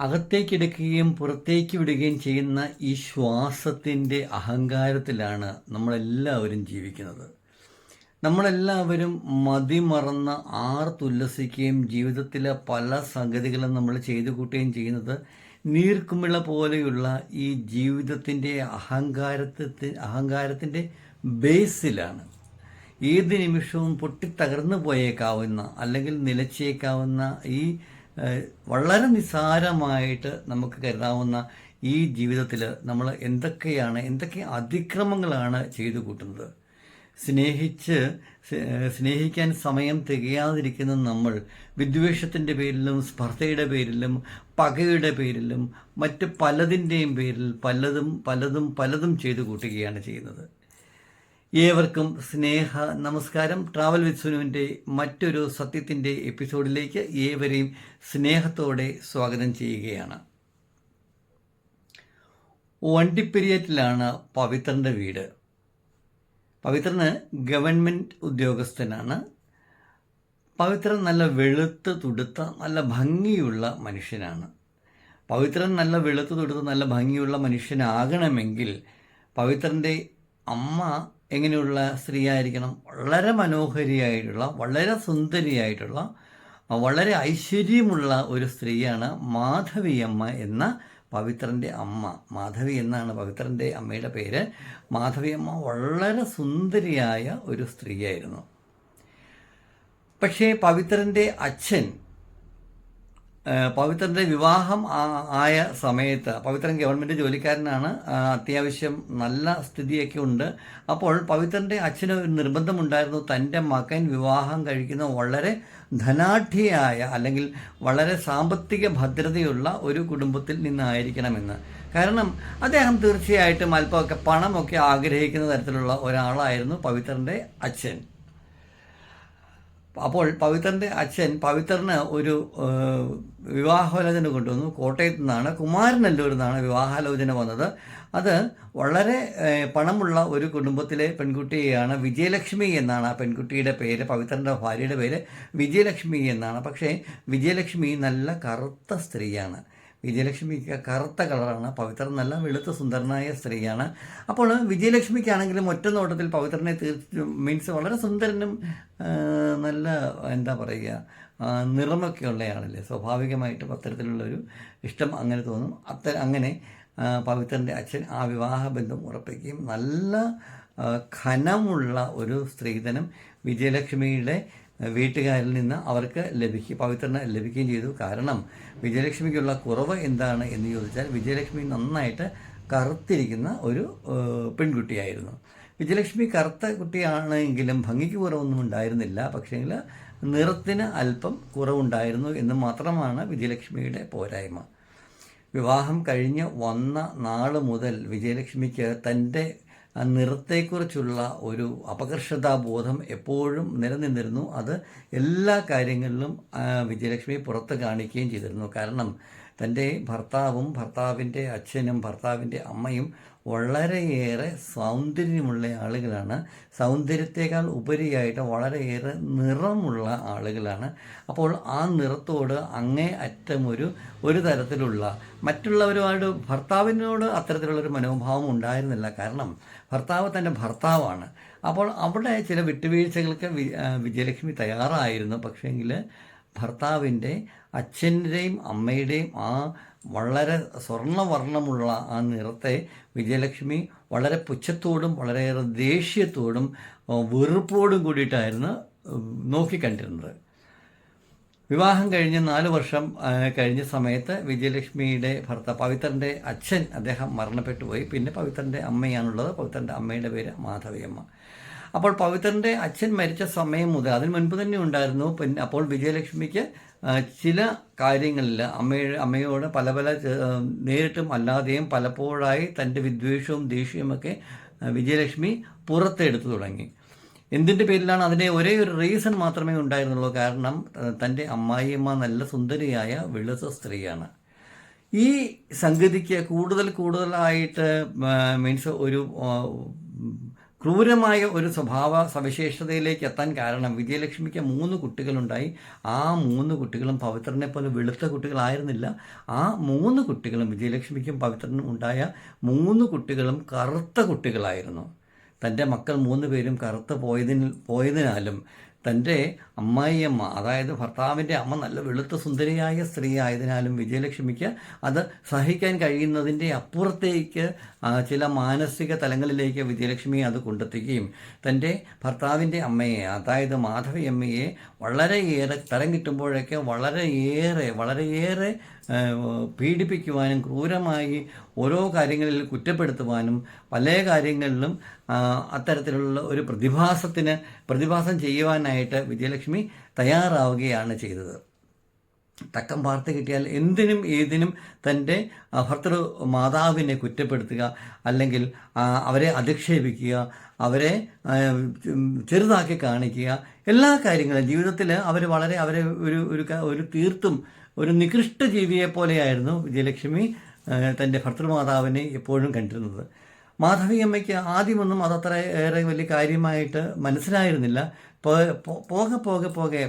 അകത്തേക്കെടുക്കുകയും പുറത്തേക്ക് വിടുകയും ചെയ്യുന്ന ഈ ശ്വാസത്തിന്റെ അഹങ്കാരത്തിലാണ് നമ്മളെല്ലാവരും ജീവിക്കുന്നത്. നമ്മളെല്ലാവരും മതിമറന്ന് ആർത്തുല്ലസിക്കുകയും ജീവിതത്തിലെ പല സംഗതികളും നമ്മൾ ചെയ്തു കൂട്ടുകയും ചെയ്യുന്നത് നീർക്കുമിള പോലെയുള്ള ഈ ജീവിതത്തിന്റെ അഹങ്കാരത്തെ അഹങ്കാരത്തിന്റെ ബേസിലാണ്. ഏത് നിമിഷവും പൊട്ടിത്തകർന്നു പോയേക്കാവുന്ന അല്ലെങ്കിൽ നിലച്ചേക്കാവുന്ന ഈ വളരെ നിസ്സാരമായിട്ട് നമുക്ക് കരുതാവുന്ന ഈ ജീവിതത്തിൽ നമ്മൾ എന്തൊക്കെയാണ് എന്തൊക്കെ അതിക്രമങ്ങളാണ് ചെയ്തു കൂട്ടുന്നത്? സ്നേഹിച്ച് സ്നേഹിക്കാൻ സമയം തികയാതിരിക്കുന്ന നമ്മൾ വിദ്വേഷത്തിന്റെ പേരിലും സ്പർദ്ധയുടെ പേരിലും പകയുടെ പേരിലും മറ്റ് പലതിന്റെയും പേരിൽ പലതും പലതും പലതും ചെയ്തു കൂട്ടുകയാണ് ചെയ്യുന്നത്. ഏവർക്കും സ്നേഹ നമസ്കാരം. ട്രാവൽ വിത്ത് സുനുവിന്റെ മറ്റൊരു സത്യത്തിന്റെ എപ്പിസോഡിലേക്ക് ഏവരെയും സ്നേഹത്തോടെ സ്വാഗതം ചെയ്യുകയാണ്. വണ്ടിപ്പെരിയറ്റിലാണ് പവിത്രന്റെ വീട്. പവിത്രന് ഗവൺമെന്റ് ഉദ്യോഗസ്ഥനാണ്. പവിത്രൻ നല്ല വെളുത്ത് തുടുത്ത നല്ല ഭംഗിയുള്ള മനുഷ്യനാണ്. പവിത്രൻ നല്ല വെളുത്ത് തുടുത്ത നല്ല ഭംഗിയുള്ള മനുഷ്യനാകണമെങ്കിൽ പവിത്രന്റെ അമ്മ എങ്ങനെയുള്ള സ്ത്രീ ആയിരിക്കണം വളരെ മനോഹരിയായിട്ടുള്ള വളരെ സുന്ദരിയായിട്ടുള്ള വളരെ ഐശ്വര്യമുള്ള ഒരു സ്ത്രീയാണ് മാധവിയമ്മ എന്ന പവിത്രന്റെ അമ്മ. മാധവി എന്നാണ് പവിത്രന്റെ അമ്മയുടെ പേര്. മാധവിയമ്മ വളരെ സുന്ദരിയായ ഒരു സ്ത്രീയായിരുന്നു. പക്ഷേ പവിത്രന്റെ അച്ഛൻ പവിത്രന്റെ വിവാഹം ആയ സമയത്ത് പവിത്രൻ ഗവൺമെന്റ് ജോലിക്കാരനാണ്. അത്യാവശ്യം നല്ല സ്ഥിതിയൊക്കെ ഉണ്ട്. അപ്പോൾ പവിത്രന്റെ അച്ഛന് ഒരു നിർബന്ധമുണ്ടായിരുന്നു. തന്റെ മകൻ വിവാഹം കഴിക്കുന്ന വളരെ ധനാഠ്യയായ അല്ലെങ്കിൽ വളരെ സാമ്പത്തിക ഭദ്രതയുള്ള ഒരു കുടുംബത്തിൽ നിന്നായിരിക്കണമെന്ന്. കാരണം അദ്ദേഹം തീർച്ചയായിട്ടും അല്പമൊക്കെ പണമൊക്കെ ആഗ്രഹിക്കുന്ന തരത്തിലുള്ള ഒരാളായിരുന്നു പവിത്രന്റെ അച്ഛൻ. അപ്പോൾ പവിത്രന്റെ അച്ഛൻ പവിത്രന് ഒരു വിവാഹാലോചന കൊണ്ടുവന്നു. കോട്ടയത്ത് നിന്നാണ് കുമാരനല്ലൂരിൽ നിന്നാണ് വിവാഹാലോചന വന്നത്. അത് വളരെ പണമുള്ള ഒരു കുടുംബത്തിലെ പെൺകുട്ടിയെയാണ് വിജയലക്ഷ്മി എന്നാണ് ആ പെൺകുട്ടിയുടെ പേര് പവിത്രന്റെ ഭാര്യയുടെ പേര് വിജയലക്ഷ്മി എന്നാണ്. പക്ഷേ വിജയലക്ഷ്മി നല്ല കറുത്ത സ്ത്രീയാണ്. വിജയലക്ഷ്മിക്ക് കറുത്ത കളറാണ്. പവിത്ര നല്ല വെളുത്ത സുന്ദരനായ സ്ത്രീയാണ്. അപ്പോൾ വിജയലക്ഷ്മിക്കാണെങ്കിലും ഒറ്റ നോട്ടത്തിൽ പവിത്രനെ തീർച്ചയായും മീൻസ് വളരെ സുന്ദരനും നല്ല എന്താ പറയുക നിറമൊക്കെ ഉള്ളയാളല്ലേ സ്വാഭാവികമായിട്ടും അത്തരത്തിലുള്ളൊരു ഇഷ്ടം അങ്ങനെ തോന്നും. അത്ത അങ്ങനെ പവിത്രന്റെ അച്ഛൻ ആ വിവാഹബന്ധം ഉറപ്പിക്കുകയും നല്ല ഖനമുള്ള ഒരു സ്ത്രീധനം വിജയലക്ഷ്മിയുടെ വീട്ടുകാരിൽ നിന്ന് അവർക്ക് ലഭിക്കുക പവിത്രന് ലഭിക്കുകയും ചെയ്തു. കാരണം വിജയലക്ഷ്മിക്കുള്ള കുറവ് എന്താണ് എന്ന് ചോദിച്ചാൽ വിജയലക്ഷ്മി നന്നായിട്ട് കറുത്തിരിക്കുന്ന ഒരു പെൺകുട്ടിയായിരുന്നു. വിജയലക്ഷ്മി കറുത്ത കുട്ടിയാണെങ്കിലും ഭംഗിക്ക് കുറവൊന്നും ഉണ്ടായിരുന്നില്ല. പക്ഷേങ്കിൽ നിറത്തിന് അല്പം കുറവുണ്ടായിരുന്നു എന്ന് മാത്രമാണ് വിജയലക്ഷ്മിയുടെ പോരായ്മ. വിവാഹം കഴിഞ്ഞ് വന്ന നാൾ മുതൽ വിജയലക്ഷ്മിക്ക് തന്റെ നിറത്തെക്കുറിച്ചുള്ള ഒരു അപകർഷതാബോധം എപ്പോഴും നിലനിന്നിരുന്നു. അത് എല്ലാ കാര്യങ്ങളിലും വിജയലക്ഷ്മി പുറത്ത് കാണിക്കുകയും ചെയ്തിരുന്നു. കാരണം തന്റെ ഭർത്താവും ഭർത്താവിന്റെ അച്ഛനും ഭർത്താവിന്റെ അമ്മയും വളരെയേറെ സൗന്ദര്യമുള്ള ആളുകളാണ്. സൗന്ദര്യത്തേക്കാൾ ഉപരിയായിട്ട് വളരെയേറെ നിറമുള്ള ആളുകളാണ്. അപ്പോൾ ആ നിറത്തോട് അങ്ങേ അറ്റം ഒരു തരത്തിലുള്ള മറ്റുള്ളവരുമായിട്ട് ഭർത്താവിനോട് അത്തരത്തിലുള്ളൊരു മനോഭാവം ഉണ്ടായിരുന്നില്ല. കാരണം ഭർത്താവ് തന്റെ ഭർത്താവാണ്. അപ്പോൾ അവിടെ ചില വിട്ടുവീഴ്ചകൾക്ക് വിജയലക്ഷ്മി തയ്യാറായിരുന്നു. പക്ഷേങ്കിൽ ഭർത്താവിന്റെ അച്ഛന്റെയും അമ്മയുടെയും ആ വളരെ സ്വർണവർണമുള്ള ആ നിറത്തെ വിജയലക്ഷ്മി വളരെ പുച്ഛത്തോടും വളരെയേറെ ദേഷ്യത്തോടും വെറുപ്പോടും കൂടിയിട്ടായിരുന്നു നോക്കിക്കണ്ടിരുന്നത്. വിവാഹം കഴിഞ്ഞ് നാല് വർഷം കഴിഞ്ഞ സമയത്ത് വിജയലക്ഷ്മിയുടെ ഭർത്താവ് പവിത്രന്റെ അച്ഛൻ അദ്ദേഹം മരണപ്പെട്ടു പോയി പിന്നെ പവിത്രന്റെ അമ്മയാണുള്ളത്. പവിത്രന്റെ അമ്മയുടെ പേര് മാധവിയമ്മ. അപ്പോൾ പവിത്രന്റെ അച്ഛൻ മരിച്ച സമയം മുതൽ അതിന് മുൻപ് തന്നെ ഉണ്ടായിരുന്നു പിന്നെ അപ്പോൾ വിജയലക്ഷ്മിക്ക് ചില കാര്യങ്ങളിൽ അമ്മയുടെ അമ്മയോട് പല പല നേരിട്ടും അല്ലാതെയും പലപ്പോഴായി തന്റെ വിദ്വേഷവും ദേഷ്യവുമൊക്കെ വിജയലക്ഷ്മി പുറത്തെടുത്തു തുടങ്ങി. എന്തിന്റെ പേരിലാണ് അതിന്റെ ഒരേ ഒരു റീസൺ മാത്രമേ ഉണ്ടായിരുന്നുള്ളൂ? കാരണം തന്റെ അമ്മായിയമ്മ നല്ല സുന്ദരിയായ വെളുത്ത സ്ത്രീയാണ്. ഈ സംഗതിക്ക് കൂടുതൽ കൂടുതലായിട്ട് മീൻസ് ഒരു ക്രൂരമായ ഒരു സ്വഭാവ സവിശേഷതയിലേക്ക് എത്താൻ കാരണം വിജയലക്ഷ്മിക്ക് മൂന്ന് കുട്ടികളുണ്ടായി. ആ മൂന്ന് കുട്ടികളും പവിത്രനെ പോലെ വെളുത്ത കുട്ടികളായിരുന്നില്ല. ആ മൂന്ന് കുട്ടികളും വിജയലക്ഷ്മിക്കും പവിത്രനും ഉണ്ടായ മൂന്ന് കുട്ടികളും കറുത്ത കുട്ടികളായിരുന്നു. തന്റെ മക്കൾ മൂന്ന് പേരും കറുത്ത് പോയതിന് പോയതിനാലും തന്റെ അമ്മായിയമ്മ അതായത് ഭർത്താവിന്റെ അമ്മ നല്ല വെളുത്ത സുന്ദരിയായ സ്ത്രീ ആയതിനാലും വിജയലക്ഷ്മിക്ക് അത് സഹിക്കാൻ കഴിയുന്നതിന്റെ അപ്പുറത്തേക്ക് ചില മാനസിക തലങ്ങളിലേക്ക് വിജയലക്ഷ്മി അത് കൊണ്ടെത്തിക്കുകയും തന്റെ ഭർത്താവിന്റെ അമ്മയെ അതായത് മാധവിയമ്മയെ വളരെയേറെ തരം കിട്ടുമ്പോഴൊക്കെ വളരെയേറെ വളരെയേറെ പീഡിപ്പിക്കുവാനും ക്രൂരമായി ഓരോ കാര്യങ്ങളിൽ കുറ്റപ്പെടുത്തുവാനും പല കാര്യങ്ങളിലും അത്തരത്തിലുള്ള ഒരു പ്രതിഭാസത്തിന് പ്രതിഭാസം ചെയ്യുവാനായിട്ട് വിജയലക്ഷ്മി തയ്യാറാവുകയാണ് ചെയ്തത്. തക്കം വാർത്ത കിട്ടിയാൽ എന്തിനും ഏതിനും തന്റെ ഭർത്തൃ മാതാവിനെ കുറ്റപ്പെടുത്തുക അല്ലെങ്കിൽ അവരെ അധിക്ഷേപിക്കുക അവരെ ചെറുതാക്കി കാണിക്കുക എല്ലാ കാര്യങ്ങളും ജീവിതത്തിൽ അവർ വളരെ അവരെ ഒരു ഒരു തീർത്തും ഒരു നികൃഷ്ട ജീവിയെ പോലെയായിരുന്നു വിജയലക്ഷ്മി തന്റെ ഭർത്തൃമാതാവിനെ എപ്പോഴും കണ്ടിരുന്നത്. മാധവി അമ്മയ്ക്ക് ആദ്യമൊന്നും അതത്ര ഏറെ വലിയ കാര്യമായിട്ട് മനസ്സിലായിരുന്നില്ല. പോകെ പോകെ പോകെ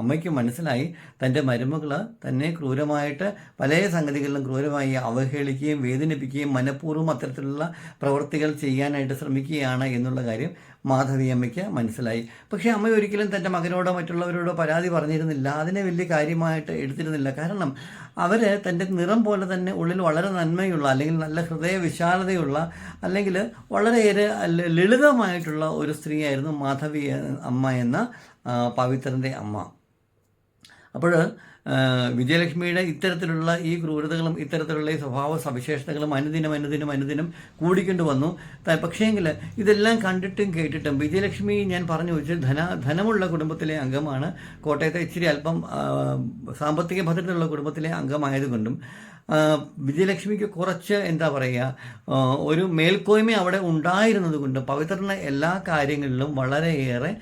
അമ്മയ്ക്ക് മനസ്സിലായി തന്റെ മരുമകൾ തന്നെ ക്രൂരമായിട്ട് പല സംഗതികളിലും ക്രൂരമായി അവഹേളിക്കുകയും വേദനിപ്പിക്കുകയും മനഃപൂർവം അത്തരത്തിലുള്ള പ്രവൃത്തികൾ ചെയ്യാനായിട്ട് ശ്രമിക്കുകയാണ് എന്നുള്ള കാര്യം മാധവി അമ്മയ്ക്ക് മനസ്സിലായി. പക്ഷേ അമ്മ ഒരിക്കലും തന്റെ മകനോടോ മറ്റുള്ളവരോടോ പരാതി പറഞ്ഞിരുന്നില്ല. അതിനെ വലിയ കാര്യമായിട്ട് എടുത്തിരുന്നില്ല. കാരണം അവർ തന്റെ നിറം പോലെ തന്നെ ഉള്ളിൽ വളരെ നന്മയുള്ള അല്ലെങ്കിൽ നല്ല ഹൃദയ വിശാലതയുള്ള അല്ലെങ്കിൽ വളരെയേറെ ലളിതമായിട്ടുള്ള ഒരു സ്ത്രീയായിരുന്നു മാധവി അമ്മ എന്ന പവിത്രന്റെ അമ്മ. അപ്പോൾ വിജയലക്ഷ്മിയുടെ ഇത്തരത്തിലുള്ള ഈ ക്രൂരതകളും ഇത്തരത്തിലുള്ള ഈ സ്വഭാവ സവിശേഷതകളും അനുദിനം അനുദിനം അനുദിനം കൂടിക്കൊണ്ട് വന്നു. പക്ഷേങ്കിൽ ഇതെല്ലാം കണ്ടിട്ടും കേട്ടിട്ടും വിജയലക്ഷ്മി ഞാൻ പറഞ്ഞു വെച്ച് ധന ധനമുള്ള കുടുംബത്തിലെ അംഗമാണ്. കോട്ടയത്തെ ഇച്ചിരി അല്പം സാമ്പത്തിക ഭദ്രതയുള്ള കുടുംബത്തിലെ അംഗമായതുകൊണ്ടും വിജയലക്ഷ്മിക്ക് കുറച്ച് എന്താ പറയുക ഒരു മേൽക്കോയ്മ അവിടെ ഉണ്ടായിരുന്നത് കൊണ്ട് എല്ലാ കാര്യങ്ങളിലും വളരെയേറെ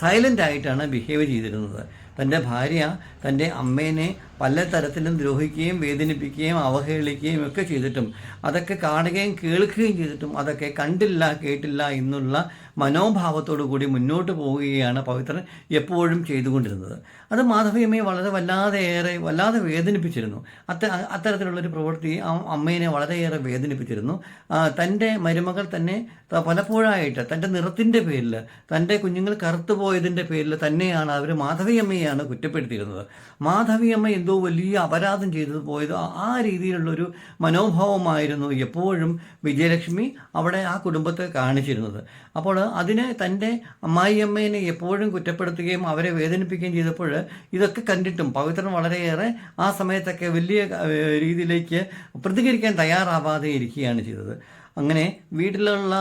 സൈലന്റ് ആയിട്ടാണ് ബിഹേവ് ചെയ്തിരുന്നത്. തന്റെ ഭാര്യ തന്റെ അമ്മേനെ പല തരത്തിലും ദ്രോഹിക്കുകയും വേദനിപ്പിക്കുകയും അവഹേളിക്കുകയും ഒക്കെ ചെയ്തിട്ടും അതൊക്കെ കാണുകയും കേൾക്കുകയും ചെയ്തിട്ടും അതൊക്കെ കണ്ടില്ല കേട്ടില്ല എന്നുള്ള മനോഭാവത്തോടു കൂടി മുന്നോട്ട് പോവുകയാണ് പവിത്രൻ എപ്പോഴും ചെയ്തുകൊണ്ടിരുന്നത്. അത് മാധവിയമ്മയെ വളരെ വല്ലാതെ ഏറെ വല്ലാതെ വേദനിപ്പിച്ചിരുന്നു. അത്ത അത്തരത്തിലുള്ളൊരു പ്രവൃത്തി ആ അമ്മേനെ വളരെയേറെ വേദനിപ്പിച്ചിരുന്നു. തന്റെ മരുമകൾ തന്നെ പലപ്പോഴായിട്ട് തന്റെ നിറത്തിന്റെ പേരിൽ തന്റെ കുഞ്ഞുങ്ങൾ കറുത്തു പോയതിന്റെ പേരിൽ തന്നെയാണ് അവർ മാധവിയമ്മയെയാണ് കുറ്റപ്പെടുത്തിയിരുന്നത്. മാധവിയമ്മ എന്തോ വലിയ അപരാധം ചെയ്തത് പോയത്. ആ രീതിയിലുള്ളൊരു മനോഭാവമായിരുന്നു എപ്പോഴും വിജയലക്ഷ്മി അവിടെ ആ കുടുംബത്തെ കാണിച്ചിരുന്നത്. അപ്പോൾ അതിന് തന്റെ അമ്മായിയമ്മേനെ എപ്പോഴും കുറ്റപ്പെടുത്തുകയും അവരെ വേദനിപ്പിക്കുകയും ചെയ്തപ്പോൾ ഇതൊക്കെ കണ്ടിട്ടും പവിത്രൻ വളരെയേറെ ആ സമയത്തൊക്കെ വലിയ രീതിയിലേക്ക് പ്രതികരിക്കാൻ തയ്യാറാവാതെ ഇരിക്കുകയാണ് ചെയ്തത്. അങ്ങനെ വീട്ടിലുള്ള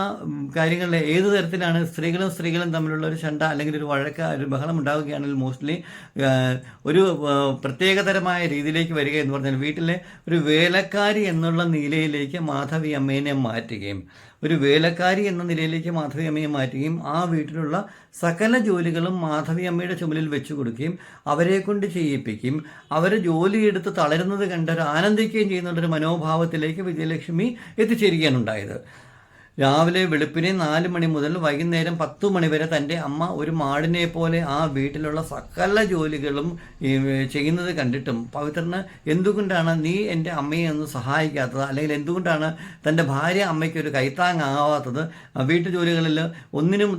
കാര്യങ്ങളിൽ ഏത് തരത്തിലാണ് സ്ത്രീകളും സ്ത്രീകളും തമ്മിലുള്ള ഒരു ചണ്ട അല്ലെങ്കിൽ ഒരു വഴക്ക ഒരു ബഹളം ഉണ്ടാവുകയാണെങ്കിൽ മോസ്റ്റ്ലി ഒരു പ്രത്യേകതരമായ രീതിയിലേക്ക് വരിക എന്ന് പറഞ്ഞാൽ വീട്ടിലെ ഒരു വേലക്കാരി എന്നുള്ള നിലയിലേക്ക് മാധവി അമ്മേനെ മാറ്റുകയും ഒരു വേലക്കാരി എന്ന നിലയിലേക്ക് മാധവി അമ്മയെ മാറ്റുകയും ആ വീട്ടിലുള്ള സകല ജോലികളും മാധവി അമ്മയുടെ ചുമലിൽ വെച്ചു കൊടുക്കുകയും അവരെ കൊണ്ട് ചെയ്യിപ്പിക്കുകയും അവർ ജോലിയെടുത്ത് തളരുന്നത് കണ്ടൊരു ആനന്ദിക്കുകയും ചെയ്യുന്ന ഒരു മനോഭാവത്തിലേക്ക് വിജയലക്ഷ്മി എത്തിച്ചേരുകയാണ് ഉണ്ടായത്. രാവിലെ വെളുപ്പിനെ നാല് മണി മുതൽ വൈകുന്നേരം പത്തു മണി വരെ തന്റെ അമ്മ ഒരു മാടിനെ പോലെ ആ വീട്ടിലുള്ള സകല ജോലികളും ചെയ്യുന്നത് കണ്ടിട്ടും പവിത്രന് എന്തുകൊണ്ടാണ് നീ എന്റെ അമ്മയെ ഒന്ന് സഹായിക്കാത്തത്? അല്ലെങ്കിൽ എന്തുകൊണ്ടാണ് തന്റെ ഭാര്യ അമ്മയ്ക്ക് ഒരു കൈത്താങ്ങാവാത്തത് വീട്ടു ജോലികളിൽ ഒന്നിനും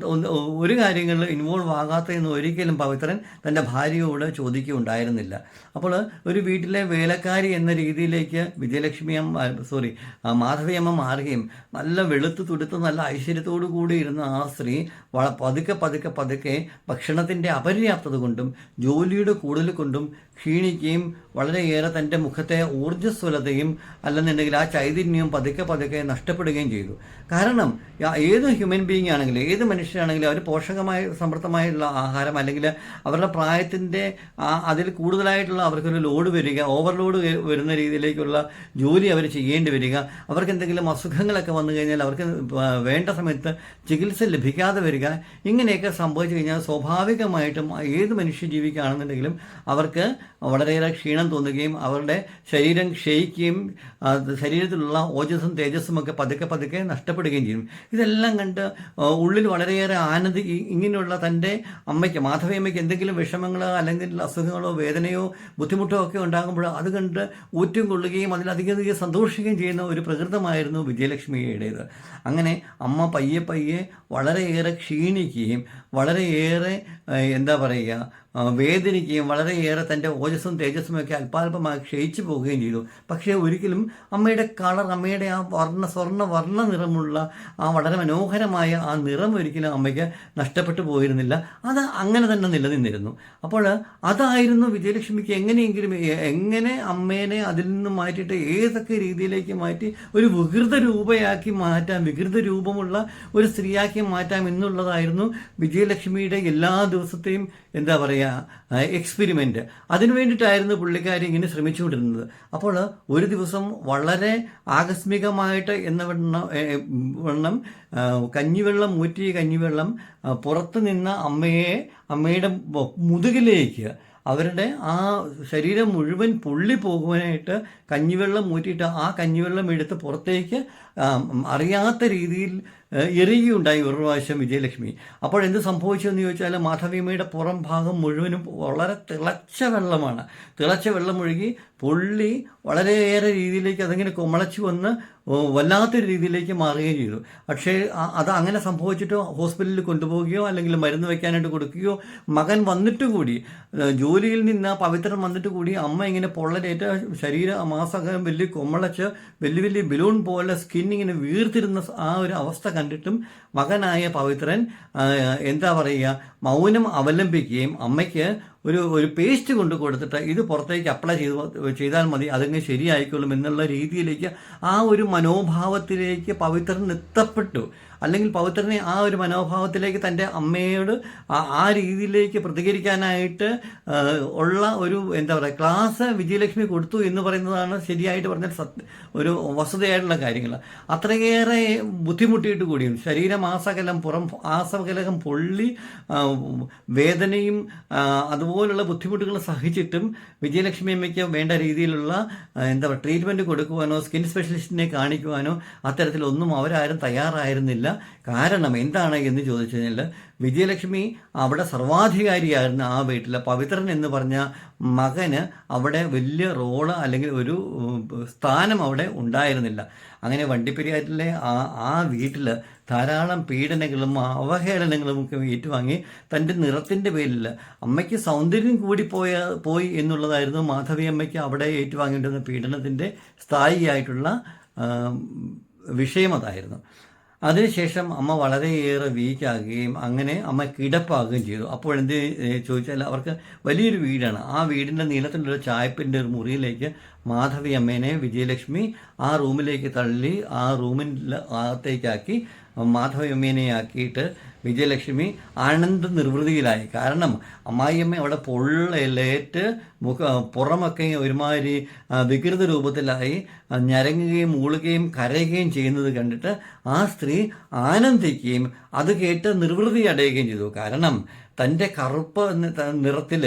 ഒരു കാര്യങ്ങളിൽ ഇൻവോൾവ് ആകാത്തതെന്ന് ഒരിക്കലും പവിത്രൻ തന്റെ ഭാര്യയോട് ചോദിക്കുകയുണ്ടായിരുന്നില്ല. അപ്പോൾ ഒരു വീട്ടിലെ വേലക്കാരി എന്ന രീതിയിലേക്ക് വിജയലക്ഷ്മി അമ്മ സോറി മാധവിയമ്മ മാറുകയും നല്ല വെളുത്ത് തുടുത്ത് നല്ല ഐശ്വര്യത്തോടു കൂടി ഇരുന്ന ആ സ്ത്രീ പതുക്കെ പതുക്കെ പതുക്കെ ഭക്ഷണത്തിന്റെ അപര്യാപ്തത കൊണ്ടും ജോലിയുടെ കൂടുതൽ കൊണ്ടും ക്ഷീണിക്കുകയും വളരെയേറെ തന്റെ മുഖത്തെ ഊർജസ്വലതയും അല്ലെന്നുണ്ടെങ്കിൽ ആ ചൈതന്യവും പതുക്കെ പതുക്കെ നഷ്ടപ്പെടുകയും ചെയ്തു. കാരണം ഏത് ഹ്യൂമൻ ബീയിങ് ആണെങ്കിലും ഏത് മനുഷ്യരാണെങ്കിലും അവർ പോഷകമായ സമൃദ്ധമായുള്ള ആഹാരം അല്ലെങ്കിൽ അവരുടെ പ്രായത്തിന്റെ ആ അതിൽ കൂടുതലായിട്ടുള്ള അവർക്കൊരു ലോഡ് വരിക ഓവർലോഡ് വരുന്ന രീതിയിലേക്കുള്ള ജോലി അവർ ചെയ്യേണ്ടി വരിക അവർക്ക് എന്തെങ്കിലും അസുഖങ്ങളൊക്കെ വന്നു കഴിഞ്ഞാൽ അവർക്ക് വേണ്ട സമയത്ത് ചികിത്സ ലഭിക്കാതെ വരിക ഇങ്ങനെയൊക്കെ സംഭവിച്ചു കഴിഞ്ഞാൽ സ്വാഭാവികമായിട്ടും ഏത് മനുഷ്യ ജീവിക്കുകയാണെന്നുണ്ടെങ്കിലും അവർക്ക് വളരെയേറെ ക്ഷീണം തോന്നുകയും അവരുടെ ശരീരം ക്ഷയിക്കുകയും ശരീരത്തിലുള്ള ഓജസ്സും തേജസ്സും ഒക്കെ പതുക്കെ പതുക്കെ നഷ്ടപ്പെടുകയും ചെയ്യും. ഇതെല്ലാം കണ്ട് ഉള്ളിൽ വളരെയേറെ ആനന്ദി ഇങ്ങനെയുള്ള തന്റെ അമ്മയ്ക്ക് മാധവിയമ്മയ്ക്ക് എന്തെങ്കിലും വിഷമങ്ങളോ അല്ലെങ്കിൽ അസുഖങ്ങളോ വേദനയോ ബുദ്ധിമുട്ടോ ഒക്കെ ഉണ്ടാകുമ്പോൾ അത് കണ്ട് ഊറ്റം കൊള്ളുകയും അതിലധികം സന്തോഷിക്കുകയും ചെയ്യുന്ന ഒരു പ്രകൃതമായിരുന്നു വിജയലക്ഷ്മിയുടേത്. അങ്ങനെ അമ്മ പയ്യെ പയ്യെ വളരെയേറെ ക്ഷീണിക്കുകയും വളരെയേറെ എന്താ പറയുക വേദനിക്കുകയും വളരെയേറെ തന്റെ ഓജസ്സും തേജസ്സും ഒക്കെ അല്പാൽപമായി ക്ഷയിച്ചു പോവുകയും ചെയ്തു. പക്ഷേ ഒരിക്കലും അമ്മയുടെ കളർ അമ്മയുടെ ആ വർണ സ്വർണ വർണ നിറമുള്ള ആ വളരെ മനോഹരമായ ആ നിറം ഒരിക്കലും അമ്മയ്ക്ക് നഷ്ടപ്പെട്ടു പോയിരുന്നില്ല. അത് അങ്ങനെ തന്നെ നിലനിന്നിരുന്നു. അപ്പോൾ അതായിരുന്നു വിജയലക്ഷ്മിക്ക് എങ്ങനെയെങ്കിലും എങ്ങനെ അമ്മേനെ അതിൽ നിന്ന് മാറ്റിയിട്ട് ഏതൊക്കെ രീതിയിലേക്ക് മാറ്റി ഒരു വികൃത രൂപയാക്കി മാറ്റാം വികൃത രൂപമുള്ള ഒരു സ്ത്രീയാക്കി മാറ്റാം എന്നുള്ളതായിരുന്നു വിജയലക്ഷ്മിയുടെ എല്ലാ ദിവസത്തെയും എന്താ പറയുക എക്സ്പെരിമെന്റ് അതിനു വേണ്ടിയിട്ടായിരുന്നു പുള്ളിക്കാരി ഇങ്ങനെ ശ്രമിച്ചുകൊണ്ടിരുന്നത്. അപ്പോൾ ഒരു ദിവസം വളരെ ആകസ്മികമായിട്ട് എന്ന വണ്ണം വണ്ണം കഞ്ഞിവെള്ളം ഊറ്റിയ കഞ്ഞിവെള്ളം പുറത്ത് നിന്ന അമ്മയെ അമ്മയുടെ മുതുകിലേക്ക് അവരുടെ ആ ശരീരം മുഴുവൻ പൊള്ളി പോകുവാനായിട്ട് കഞ്ഞിവെള്ളം ഊറ്റിയിട്ട് ആ കഞ്ഞിവെള്ളം എടുത്ത് പുറത്തേക്ക് അറിയാത്ത രീതിയിൽ എറിയുകയുണ്ടായി ഒരു പ്രാവശ്യം വിജയലക്ഷ്മി. അപ്പോൾ എന്ത് സംഭവിച്ചു എന്ന് ചോദിച്ചാൽ മാധവിയമ്മയുടെ പുറം ഭാഗം മുഴുവനും വളരെ തിളച്ച വെള്ളമാണ്. തിളച്ച വെള്ളം ഒഴുകി പുള്ളി വളരെയേറെ രീതിയിലേക്ക് അതിങ്ങനെ കുമളച്ചു വന്ന് വല്ലാത്തൊരു രീതിയിലേക്ക് മാറുകയും ചെയ്തു. പക്ഷേ അത് അങ്ങനെ സംഭവിച്ചിട്ട് ഹോസ്പിറ്റലിൽ കൊണ്ടുപോവുകയോ അല്ലെങ്കിൽ മരുന്ന് വയ്ക്കാനായിട്ട് കൊടുക്കുകയോ മകൻ വന്നിട്ട് കൂടി ജോലിയിൽ നിന്ന് പവിത്രൻ വന്നിട്ട് കൂടി അമ്മ ഇങ്ങനെ പൊള്ളലേറ്റ ശരീര മാസം വലിയ കുമളച്ച് വലിയ വലിയ ബലൂൺ പോലെ സ്കിൻ ഇങ്ങനെ വീർത്തിരുന്ന ആ ഒരു അവസ്ഥ കണ്ടിട്ടും മകനായ പവിത്രൻ എന്താ പറയുക മൗനം അവലംബിക്കുകയും അമ്മയ്ക്ക് ഒരു ഒരു പേസ്റ്റ് കൊണ്ട് കൊടുത്തിട്ട് ഇത് പുറത്തേക്ക് അപ്ലൈ ചെയ്ത് ചെയ്താൽ മതി അതങ്ങ് ശരിയായിക്കൊള്ളും എന്നുള്ള രീതിയിലേക്ക് ആ ഒരു മനോഭാവത്തിലേക്ക് പവിത്രൻ എത്തപ്പെട്ടു. അല്ലെങ്കിൽ പവിത്രനെ ആ ഒരു മനോഭാവത്തിലേക്ക് തന്റെ അമ്മയോട് ആ- രീതിയിലേക്ക് പ്രതികരിക്കാനായിട്ട് ഉള്ള ഒരു എന്താ പറയുക ക്ലാസ് വിജയലക്ഷ്മി കൊടുത്തു എന്ന് പറയുന്നതാണ് ശരിയായിട്ട് പറഞ്ഞാൽ സത്യ ഒരു വസ്തുതയായിട്ടുള്ള കാര്യങ്ങൾ. അത്രയേറെ ബുദ്ധിമുട്ടിയിട്ട് കൂടിയും ശരീരമാസകലം പുറം ആസകലകം പൊള്ളി വേദനയും അതുപോലുള്ള ബുദ്ധിമുട്ടുകൾ സഹിച്ചിട്ടും വിജയലക്ഷ്മി അമ്മയ്ക്ക് വേണ്ട രീതിയിലുള്ള എന്താ പറയുക ട്രീറ്റ്മെന്റ് കൊടുക്കുവാനോ സ്കിൻ സ്പെഷ്യലിസ്റ്റിനെ കാണിക്കുവാനോ അത്തരത്തിലൊന്നും അവരാരും തയ്യാറായിരുന്നില്ല. കാരണം എന്താണ് എന്ന് ചോദിച്ചു കഴിഞ്ഞാൽ വിജയലക്ഷ്മി അവിടെ സർവാധികാരിയായിരുന്ന ആ വീട്ടിലെ പവിത്രൻ എന്ന് പറഞ്ഞ മകന് അവിടെ വലിയ റോൾ അല്ലെങ്കിൽ ഒരു സ്ഥാനം അവിടെ ഉണ്ടായിരുന്നില്ല. അങ്ങനെ വണ്ടിപ്പെരിയാറ്റിലെ ആ ആ വീട്ടിൽ ധാരാളം പീഡനങ്ങളും അവഹേളനങ്ങളും ഒക്കെ ഏറ്റുവാങ്ങി തന്റെ നിറത്തിന്റെ പേരിൽ അമ്മയ്ക്ക് സൗന്ദര്യം കൂടി പോയ പോയി എന്നുള്ളതായിരുന്നു മാധവി അമ്മയ്ക്ക് അവിടെ ഏറ്റുവാങ്ങേണ്ടുന്ന പീഡനത്തിന്റെ സ്ഥായിയായിട്ടുള്ള വിഷയം അതായിരുന്നു. അതിനുശേഷം അമ്മ വളരെയേറെ വീക്കാകുകയും അങ്ങനെ അമ്മ കിടപ്പാകുകയും ചെയ്തു. അപ്പോൾ എന്ത് ചോദിച്ചാൽ അവർക്ക് വലിയൊരു വീടാണ്. ആ വീടിന്റെ നീളത്തിലുള്ള ചായപ്പിന്റെ ഒരു മുറിയിലേക്ക് മാധവി അമ്മേനെ വിജയലക്ഷ്മി ആ റൂമിലേക്ക് തള്ളി ആ റൂമിന്റെ അകത്തേക്കാക്കി മാധവി അമ്മേനെ ആക്കിയിട്ട് വിജയലക്ഷ്മി ആനന്ദ നിർവൃതിയിലായി. കാരണം അമ്മായിയമ്മ അവിടെ പൊള്ളലേറ്റ് മുഖ പുറമൊക്കെ ഒരുമാതിരി വികൃത രൂപത്തിലായി ഞരങ്ങുകയും മൂളുകയും കരയുകയും ചെയ്യുന്നത് കണ്ടിട്ട് ആ സ്ത്രീ ആനന്ദിക്കുകയും അത് കേട്ട് നിർവൃതി അടയുകയും ചെയ്തു. കാരണം തന്റെ കറുപ്പ് നിറത്തിൽ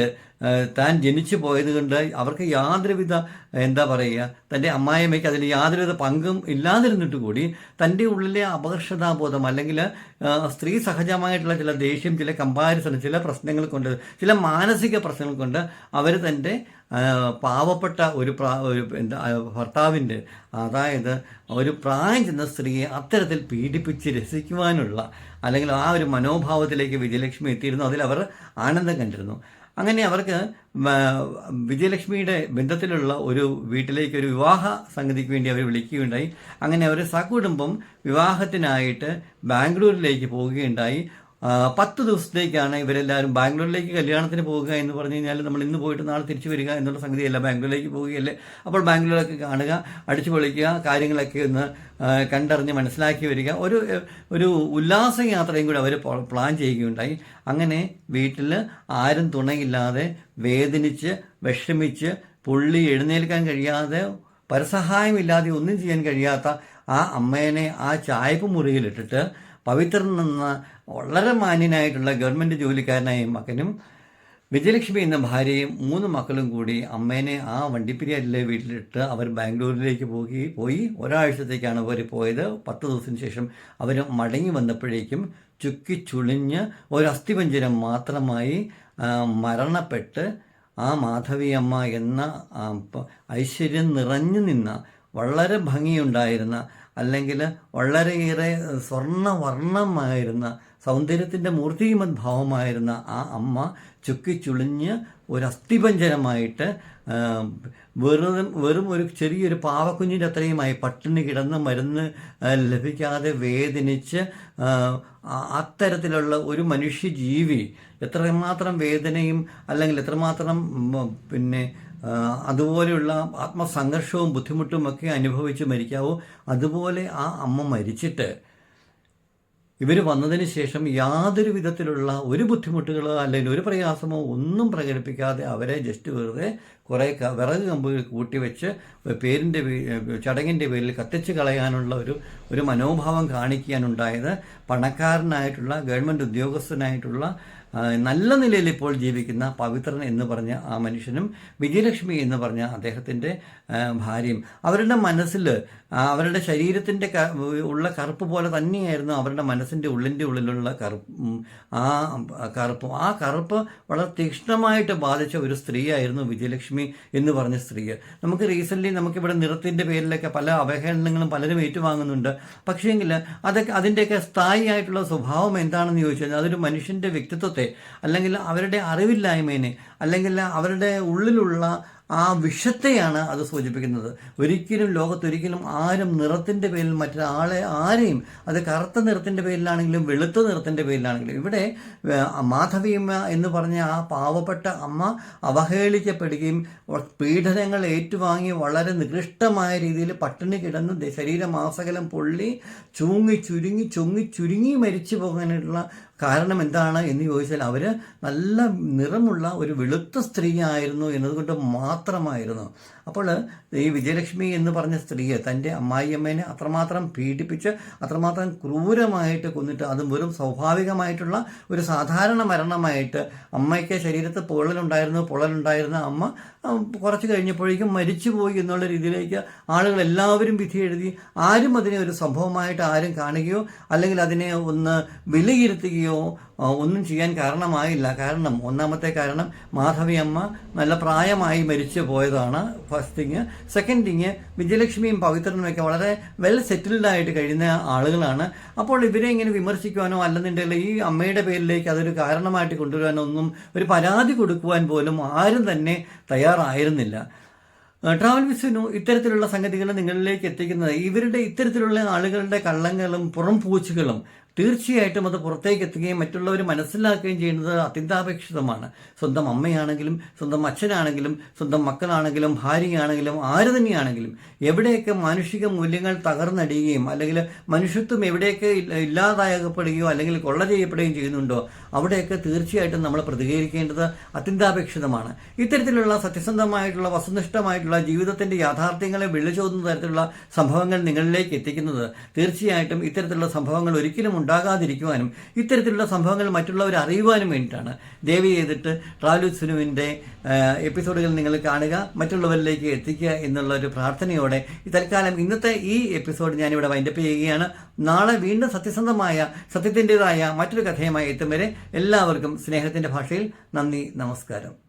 താൻ ജനിച്ചു പോയത് കൊണ്ട് അവർക്ക് യാതൊരുവിധ എന്താ പറയുക തന്റെ അമ്മായിയമ്മയ്ക്ക് അതിന് യാതൊരുവിധ പങ്കും ഇല്ലാതിരുന്നിട്ട് കൂടി തന്റെ ഉള്ളിലെ അപകർഷതാബോധം അല്ലെങ്കിൽ സ്ത്രീ സഹജമായിട്ടുള്ള ചില ദേഷ്യം ചില കമ്പാരിസൺ ചില പ്രശ്നങ്ങൾ കൊണ്ട് ചില മാനസിക പ്രശ്നങ്ങൾ കൊണ്ട് അവർ തന്റെ പാവപ്പെട്ട ഒരു പ്രാ ഒരു എന്താ ഭർത്താവിന്റെ അതായത് ഒരു പ്രായം ചെന്ന സ്ത്രീയെ അത്തരത്തിൽ പീഡിപ്പിച്ച് രസിക്കുവാനുള്ള അല്ലെങ്കിൽ ആ ഒരു മനോഭാവത്തിലേക്ക് വിജയലക്ഷ്മി എത്തിയിരുന്നു. അതിൽ അവർ ആനന്ദം കണ്ടിരുന്നു. അങ്ങനെ അവർക്ക് വിജയലക്ഷ്മിയുടെ ബന്ധത്തിലുള്ള ഒരു വീട്ടിലേക്ക് ഒരു വിവാഹ സംഗതിക്ക് വേണ്ടി അവർ വിളിക്കുകയുണ്ടായി. അങ്ങനെ അവർ സകുടുംബം വിവാഹത്തിനായിട്ട് ബാംഗ്ലൂരിലേക്ക് പോവുകയുണ്ടായി. പത്ത് ദിവസത്തേക്കാണ് ഇവരെല്ലാവരും ബാംഗ്ലൂരിലേക്ക് കല്യാണത്തിന് പോകുക എന്ന് പറഞ്ഞു കഴിഞ്ഞാൽ നമ്മൾ ഇന്ന് പോയിട്ട് നാളെ തിരിച്ചു വരിക എന്നുള്ള സംഗതിയല്ല. ബാംഗ്ലൂരിലേക്ക് പോവുകയല്ലേ. അപ്പോൾ ബാംഗ്ലൂരൊക്കെ കാണുക അടിച്ചു പൊളിക്കുക കാര്യങ്ങളൊക്കെ ഒന്ന് കണ്ടറിഞ്ഞ് മനസ്സിലാക്കി വരിക. ഒരു ഒരു ഉല്ലാസയാത്രയും കൂടി അവർ പ്ലാൻ ചെയ്യുകയുണ്ടായി. അങ്ങനെ വീട്ടിൽ ആരും തുണയില്ലാതെ വേദനിച്ച് വിഷമിച്ച് പുള്ളി എഴുന്നേൽക്കാൻ കഴിയാതെ പരസഹായമില്ലാതെ ഒന്നും ചെയ്യാൻ കഴിയാത്ത ആ അമ്മേനെ ആ ചായപ്പ് മുറിയിലിട്ടിട്ട് പവിത്രൻ നിന്ന് വളരെ മാന്യനായിട്ടുള്ള ഗവൺമെന്റ് ജോലിക്കാരനായ മകനും വിജയലക്ഷ്മി എന്ന ഭാര്യയും മൂന്ന് മക്കളും കൂടി അമ്മേനെ ആ വണ്ടിപ്പിരിയാറ്റിലെ വീട്ടിലിട്ട് അവർ ബാംഗ്ലൂരിലേക്ക് പോയി പോയി. ഒരാഴ്ചത്തേക്കാണ് അവർ പോയത്. പത്ത് ദിവസത്തിന് ശേഷം അവർ മടങ്ങി വന്നപ്പോഴേക്കും ചുക്കി ചുളിഞ്ഞ് ഒരു മാത്രമായി മരണപ്പെട്ട് ആ മാധവിയമ്മ എന്ന ഐശ്വര്യം നിറഞ്ഞു നിന്ന വളരെ ഭംഗിയുണ്ടായിരുന്ന അല്ലെങ്കിൽ വളരെയേറെ സ്വർണവർണമായിരുന്ന സൗന്ദര്യത്തിന്റെ മൂർത്തിമത് ഭാവമായിരുന്ന ആ അമ്മ ചുക്കിച്ചുളിഞ്ഞ് ഒരു അസ്ഥിപഞ്ജരമായിട്ട് വെറും വെറും ഒരു ചെറിയൊരു പാവക്കുഞ്ഞിന്റെ അത്രയുമായി പട്ടിണി കിടന്ന് മരുന്ന് ലഭിക്കാതെ വേദനിച്ച് അത്തരത്തിലുള്ള ഒരു മനുഷ്യജീവി എത്രമാത്രം വേദനയും അല്ലെങ്കിൽ എത്രമാത്രം പിന്നെ അതുപോലെയുള്ള ആത്മസംഘർഷവും ബുദ്ധിമുട്ടും ഒക്കെ അനുഭവിച്ച് മരിക്കാവോ. അതുപോലെ ആ അമ്മ മരിച്ചിട്ട് ഇവർ വന്നതിന് ശേഷം യാതൊരു വിധത്തിലുള്ള ഒരു ബുദ്ധിമുട്ടുകളോ അല്ലെങ്കിൽ ഒരു പ്രയാസമോ ഒന്നും പ്രകടിപ്പിക്കാതെ അവരെ ജസ്റ്റ് വെറുതെ കുറേ വിറക് കമ്പുകൾ കൂട്ടിവെച്ച് പേരിന്റെ ചടങ്ങിന്റെ പേരിൽ കത്തിച്ച് കളയാനുള്ള ഒരു ഒരു മനോഭാവം കാണിക്കാനുണ്ടായത് പണക്കാരനായിട്ടുള്ള ഗവൺമെന്റ് ഉദ്യോഗസ്ഥനായിട്ടുള്ള നല്ല നിലയിൽ ഇപ്പോൾ ജീവിക്കുന്ന പവിത്രൻ എന്ന് പറഞ്ഞ ആ മനുഷ്യനും വിജയലക്ഷ്മി എന്ന് പറഞ്ഞ അദ്ദേഹത്തിന്റെ ഭാര്യയും. അവരുടെ മനസ്സിൽ അവരുടെ ശരീരത്തിന്റെ ഉള്ള കറുപ്പ് പോലെ തന്നെയായിരുന്നു അവരുടെ മനസ്സിന്റെ ഉള്ളിന്റെ ഉള്ളിലുള്ള കറുപ്പ് ആ കറുപ്പ്. ആ കറുപ്പ് വളരെ തീക്ഷ്ണമായിട്ട് ബാധിച്ച ഒരു സ്ത്രീയായിരുന്നു വിജയലക്ഷ്മി എന്ന് പറഞ്ഞ സ്ത്രീ. നമുക്ക് റീസെന്റ്ലി നമുക്കിവിടെ നിറത്തിന്റെ പേരിലൊക്കെ പല അവഹേളനങ്ങളും പലരും ഏറ്റുവാങ്ങുന്നുണ്ട്. പക്ഷേങ്കിൽ അതൊക്കെ അതിന്റെയൊക്കെ സ്ഥായിയായിട്ടുള്ള സ്വഭാവം എന്താണെന്ന് ചോദിച്ചു കഴിഞ്ഞാൽ അതൊരു മനുഷ്യന്റെ വ്യക്തിത്വത്തെ അല്ലെങ്കിൽ അവരുടെ അറിവില്ലായ്മേനെ അല്ലെങ്കിൽ അവരുടെ ഉള്ളിലുള്ള ആ വിഷത്തെയാണ് അത് സൂചിപ്പിക്കുന്നത്. ഒരിക്കലും ലോകത്തൊരിക്കലും ആരും നിറത്തിന്റെ പേരിൽ മറ്റൊരാളെ ആരെയും അത് കറുത്ത നിറത്തിന്റെ പേരിലാണെങ്കിലും വെളുത്ത നിറത്തിന്റെ പേരിലാണെങ്കിലും. ഇവിടെ മാധവിയമ്മ എന്ന് പറഞ്ഞ ആ പാവപ്പെട്ട അമ്മ അവഹേളിക്കപ്പെടുകയും പീഡനങ്ങൾ ഏറ്റുവാങ്ങി വളരെ നികൃഷ്ടമായ രീതിയിൽ പട്ടിണി കിടന്ന് ശരീരമാസകലം പൊള്ളി ചൂങ്ങി ചുരുങ്ങി ചൊങ്ങി ചുരുങ്ങി മരിച്ചു പോകാനുള്ള കാരണം എന്താണ് എന്ന് ചോദിച്ചാൽ അവർ നല്ല നിറമുള്ള ഒരു വെളുത്ത സ്ത്രീയായിരുന്നു എന്നതുകൊണ്ട് മാത്രമായിരുന്നു. അപ്പോൾ ഈ വിജയലക്ഷ്മി എന്ന് പറഞ്ഞ സ്ത്രീയെ തന്റെ അമ്മായിയമ്മേനെ അത്രമാത്രം പീഡിപ്പിച്ച് അത്രമാത്രം ക്രൂരമായിട്ട് കൊന്നിട്ട് അതും വെറും സ്വാഭാവികമായിട്ടുള്ള ഒരു സാധാരണ മരണമായിട്ട് അമ്മയ്ക്ക് ശരീരത്ത് പൊള്ളലുണ്ടായിരുന്നു പൊള്ളലുണ്ടായിരുന്ന അമ്മ കുറച്ച് കഴിഞ്ഞപ്പോഴേക്കും മരിച്ചുപോയി എന്നുള്ള രീതിയിലേക്ക് ആളുകൾ എല്ലാവരും വിധി എഴുതി ആരും അതിനെ ഒരു സംഭവമായിട്ട് ആരും കാണുകയോ അല്ലെങ്കിൽ അതിനെ ഒന്ന് വിലയിരുത്തുകയോ ഒന്നും ചെയ്യാൻ കാരണമായില്ല. കാരണം ഒന്നാമത്തെ കാരണം മാധവിയമ്മ നല്ല പ്രായമായി മരിച്ചു പോയതാണ്. ഫസ്റ്റ് തിങ് സെക്കൻഡ് തിങ് വിജയലക്ഷ്മിയും പവിത്രനുമൊക്കെ വളരെ വെൽ സെറ്റിൽഡ് ആയിട്ട് കഴിയുന്ന ആളുകളാണ്. അപ്പോൾ ഇവരെ ഇങ്ങനെ വിമർശിക്കുവാനോ അല്ലെന്നുണ്ടെങ്കിൽ ഈ അമ്മയുടെ പേരിലേക്ക് അതൊരു കാരണമായിട്ട് കൊണ്ടുവരാനോ ഒന്നും ഒരു പരാതി കൊടുക്കുവാൻ പോലും ആരും തന്നെ തയ്യാറായിരുന്നില്ല. ട്രാവൽ വിസിനു ഇത്തരത്തിലുള്ള സംഗതികൾ നിങ്ങളിലേക്ക് എത്തിക്കുന്നത് ഇവരുടെ ഇത്തരത്തിലുള്ള ആളുകളുടെ കള്ളങ്ങളും പുറം പൂച്ചുകളും തീർച്ചയായിട്ടും അത് പുറത്തേക്ക് എത്തുകയും മറ്റുള്ളവർ മനസ്സിലാക്കുകയും ചെയ്യുന്നത് അത്യന്താപേക്ഷിതമാണ്. സ്വന്തം അമ്മയാണെങ്കിലും സ്വന്തം അച്ഛനാണെങ്കിലും സ്വന്തം മക്കളാണെങ്കിലും ഭാര്യയാണെങ്കിലും ആര് തന്നെയാണെങ്കിലും എവിടെയൊക്കെ മാനുഷിക മൂല്യങ്ങൾ തകർന്നടിയുകയും അല്ലെങ്കിൽ മനുഷ്യത്വം എവിടെയൊക്കെ ഇല്ല- ഇല്ലാതാകപ്പെടുകയോ അല്ലെങ്കിൽ കൊള്ള ചെയ്യപ്പെടുകയും ചെയ്യുന്നുണ്ടോ അവിടെയൊക്കെ തീർച്ചയായിട്ടും നമ്മൾ പ്രതികരിക്കേണ്ടത് അത്യന്താപേക്ഷിതമാണ്. ഇത്തരത്തിലുള്ള സത്യസന്ധമായിട്ടുള്ള വസ്തുനിഷ്ഠമായിട്ടുള്ള ജീവിതത്തിന്റെ യാഥാർത്ഥ്യങ്ങളെ വിളിച്ചോതുന്ന തരത്തിലുള്ള സംഭവങ്ങൾ നിങ്ങളിലേക്ക് എത്തിക്കുന്നത് തീർച്ചയായിട്ടും ഇത്തരത്തിലുള്ള സംഭവങ്ങൾ ഒരിക്കലും ഉണ്ടാകാതിരിക്കുവാനും ഇത്തരത്തിലുള്ള സംഭവങ്ങൾ മറ്റുള്ളവർ അറിയുവാനും വേണ്ടിയിട്ടാണ്. ദേവി ചെയ്തിട്ട് ട്രാവൽ സിനുവിന്റെ എപ്പിസോഡുകൾ നിങ്ങൾ കാണുക മറ്റുള്ളവരിലേക്ക് എത്തിക്കുക എന്നുള്ള ഒരു പ്രാർത്ഥനയോടെ തൽക്കാലം ഇന്നത്തെ ഈ എപ്പിസോഡ് ഞാനിവിടെ വൈൻഡപ്പ് ചെയ്യുകയാണ്. നാളെ വീണ്ടും സത്യസന്ധമായ സത്യത്തിന്റെതായ മറ്റൊരു കഥയുമായി എത്തും വരെ എല്ലാവർക്കും സ്നേഹത്തിന്റെ ഭാഷയിൽ നന്ദി നമസ്കാരം.